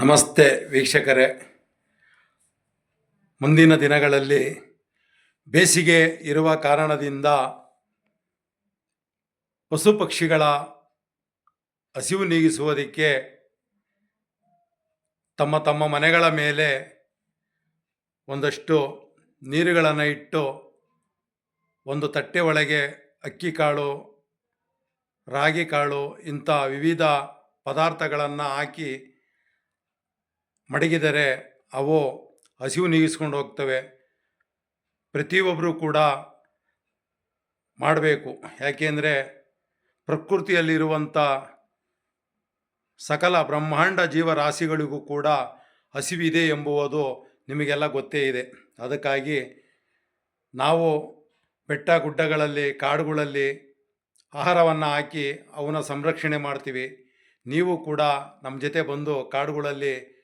ನಮಸ್ತೆ ವೀಕ್ಷಕರೇ. ಮುಂದಿನ ದಿನಗಳಲ್ಲಿ ಬೇಸಿಗೆ ಇರುವ ಕಾರಣದಿಂದ ಪಶು ಪಕ್ಷಿಗಳ ಹಸಿವು ನೀಗಿಸುವುದಕ್ಕೆ ತಮ್ಮ ತಮ್ಮ ಮನೆಗಳ ಮೇಲೆ ಒಂದಷ್ಟು ನೀರುಗಳನ್ನು ಇಟ್ಟು ಒಂದು ತಟ್ಟೆ ಒಳಗೆ ಅಕ್ಕಿ ಕಾಳು, ರಾಗಿ ಕಾಳು ಇಂಥ ವಿವಿಧ ಪದಾರ್ಥಗಳನ್ನು ಹಾಕಿ ಮಡಗಿದರೆ ಅವು ಹಸಿವು ನೀಗಿಸ್ಕೊಂಡು ಹೋಗ್ತವೆ. ಪ್ರತಿಯೊಬ್ಬರೂ ಕೂಡ ಮಾಡಬೇಕು. ಯಾಕೆಂದರೆ ಪ್ರಕೃತಿಯಲ್ಲಿರುವಂಥ ಸಕಲ ಬ್ರಹ್ಮಾಂಡ ಜೀವರಾಶಿಗಳಿಗೂ ಕೂಡ ಹಸಿವಿದೆ ಎಂಬುವುದು ನಿಮಗೆಲ್ಲ ಗೊತ್ತೇ ಇದೆ. ಅದಕ್ಕಾಗಿ ನಾವು ಬೆಟ್ಟ ಗುಡ್ಡಗಳಲ್ಲಿ, ಕಾಡುಗಳಲ್ಲಿ ಆಹಾರವನ್ನು ಹಾಕಿ ಅವನ ಸಂರಕ್ಷಣೆ ಮಾಡ್ತೀವಿ. ನೀವು ಕೂಡ ನಮ್ಮ ಜೊತೆ ಬಂದು ಕಾಡುಗಳಲ್ಲಿ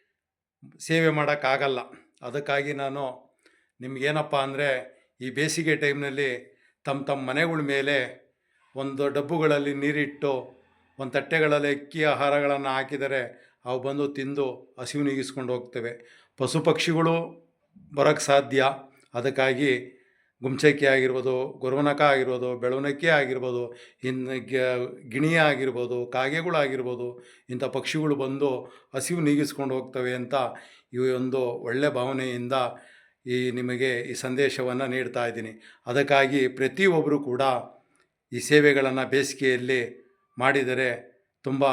ಸೇವೆ ಮಾಡೋಕ್ಕಾಗಲ್ಲ. ಅದಕ್ಕಾಗಿ ನಾನು ನಿಮಗೇನಪ್ಪ ಅಂದರೆ ಈ ಬೇಸಿಗೆ ಟೈಮ್ನಲ್ಲಿ ತಮ್ಮ ತಮ್ಮ ಮನೆಗಳ ಮೇಲೆ ಒಂದು ಡಬ್ಬುಗಳಲ್ಲಿ ನೀರಿಟ್ಟು, ಒಂದು ತಟ್ಟೆಗಳಲ್ಲಿ ಅಕ್ಕಿ ಆಹಾರಗಳನ್ನು ಹಾಕಿದರೆ ಅವು ಬಂದು ತಿಂದು ಹಸಿವು ನೀಗಿಸ್ಕೊಂಡು ಹೋಗ್ತವೆ. ಪಶು ಪಕ್ಷಿಗಳು ಬರೋಕ್ಕೆ ಸಾಧ್ಯ. ಅದಕ್ಕಾಗಿ ಗುಮ್ಚಕ್ಕಿ ಆಗಿರ್ಬೋದು, ಗುರುವನಕ ಆಗಿರ್ಬೋದು ಬೆಳವನಕ್ಕಿ ಆಗಿರ್ಬೋದು ಇನ್ನು ಗಿಣಿಯ ಆಗಿರ್ಬೋದು ಕಾಗೆಗಳಾಗಿರ್ಬೋದು ಇಂಥ ಪಕ್ಷಿಗಳು ಬಂದು ಹಸಿವು ನೀಗಿಸ್ಕೊಂಡು ಹೋಗ್ತವೆ ಅಂತ ಈ ಒಂದು ಒಳ್ಳೆಯ ಭಾವನೆಯಿಂದ ಈ ನಿಮಗೆ ಈ ಸಂದೇಶವನ್ನು ನೀಡ್ತಾ ಇದ್ದೀನಿ. ಅದಕ್ಕಾಗಿ ಪ್ರತಿಯೊಬ್ಬರು ಕೂಡ ಈ ಸೇವೆಗಳನ್ನು ಬೇಸಿಗೆಯಲ್ಲಿ ಮಾಡಿದರೆ ತುಂಬ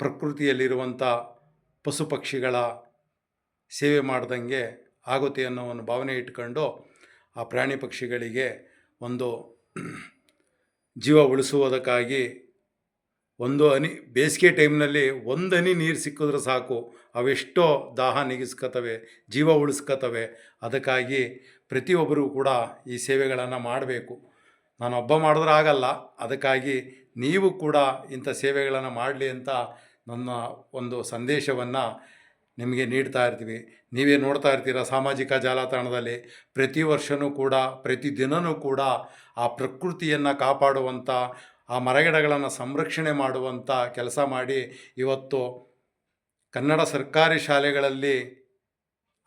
ಪ್ರಕೃತಿಯಲ್ಲಿರುವಂಥ ಪಶು ಪಕ್ಷಿಗಳ ಸೇವೆ ಮಾಡ್ದಂಗೆ ಆಗುತ್ತೆ ಅನ್ನೋ ಒಂದು ಭಾವನೆ ಇಟ್ಕೊಂಡು ಆ ಪ್ರಾಣಿ ಪಕ್ಷಿಗಳಿಗೆ ಒಂದು ಜೀವ ಉಳಿಸುವುದಕ್ಕಾಗಿ ಒಂದು ಹನಿ, ಬೇಸಿಗೆ ಟೈಮ್ನಲ್ಲಿ ಒಂದು ಹನಿ ನೀರು ಸಿಕ್ಕಿದ್ರೆ ಸಾಕು. ಅವೆಷ್ಟೋ ದಾಹ ನೀಗಿಸ್ಕೊತವೆ, ಜೀವ ಉಳಿಸ್ಕೊತವೆ. ಅದಕ್ಕಾಗಿ ಪ್ರತಿಯೊಬ್ಬರೂ ಕೂಡ ಈ ಸೇವೆಗಳನ್ನು ಮಾಡಬೇಕು. ನಾನು ಒಬ್ಬ ಮಾಡಿದ್ರೆ ಆಗಲ್ಲ. ಅದಕ್ಕಾಗಿ ನೀವು ಕೂಡ ಇಂಥ ಸೇವೆಗಳನ್ನು ಮಾಡಲಿ ಅಂತ ನನ್ನ ಒಂದು ಸಂದೇಶವನ್ನು ನಿಮಗೆ ನೀಡ್ತಾ ಇರ್ತೀವಿ. ನೀವೇ ನೋಡ್ತಾ ಇರ್ತೀರ ಸಾಮಾಜಿಕ ಜಾಲತಾಣದಲ್ಲಿ? ಪ್ರತಿ ವರ್ಷವೂ ಕೂಡ, ಪ್ರತಿ ದಿನವೂ ಕೂಡ ಆ ಪ್ರಕೃತಿಯನ್ನು ಕಾಪಾಡುವಂಥ ಆ ಮರಗಿಡಗಳನ್ನು ಸಂರಕ್ಷಣೆ ಮಾಡುವಂಥ ಕೆಲಸ ಮಾಡಿ ಇವತ್ತು ಕನ್ನಡ ಸರ್ಕಾರಿ ಶಾಲೆಗಳಲ್ಲಿ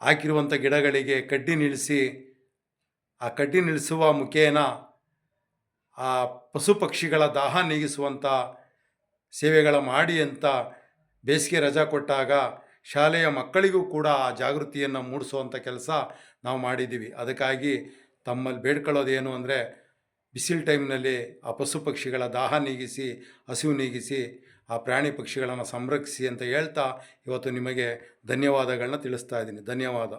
ಹಾಕಿರುವಂಥ ಗಿಡಗಳಿಗೆ ಕಡ್ಡಿ ನಿಲ್ಲಿಸಿ ಆ ಕಡ್ಡಿ ನಿಲ್ಲಿಸುವ ಮುಖೇನ ಆ ಪಶು ಪಕ್ಷಿಗಳ ದಾಹ ನೀಗಿಸುವಂಥ ಸೇವೆಗಳ ಮಾಡಿ ಅಂತ ಬೇಸಿಗೆ ರಜಾ ಕೊಟ್ಟಾಗ ಶಾಲೆಯ ಮಕ್ಕಳಿಗೂ ಕೂಡ ಆ ಜಾಗೃತಿಯನ್ನು ಮೂಡಿಸುವಂಥ ಕೆಲಸ ನಾವು ಮಾಡಿದ್ದೀವಿ. ಅದಕ್ಕಾಗಿ ತಮ್ಮಲ್ಲಿ ಬೇಡ್ಕೊಳ್ಳೋದೇನು ಅಂದರೆ ಬಿಸಿಲು ಟೈಮ್ನಲ್ಲಿ ಆ ಪಶು ಪಕ್ಷಿಗಳ ದಾಹ ನೀಗಿಸಿ, ಹಸಿವು ನೀಗಿಸಿ, ಆ ಪ್ರಾಣಿ ಪಕ್ಷಿಗಳನ್ನು ಸಂರಕ್ಷಿಸಿ ಅಂತ ಹೇಳ್ತಾ ಇವತ್ತು ನಿಮಗೆ ಧನ್ಯವಾದಗಳನ್ನ ತಿಳಿಸ್ತಾ ಇದ್ದೀನಿ. ಧನ್ಯವಾದ.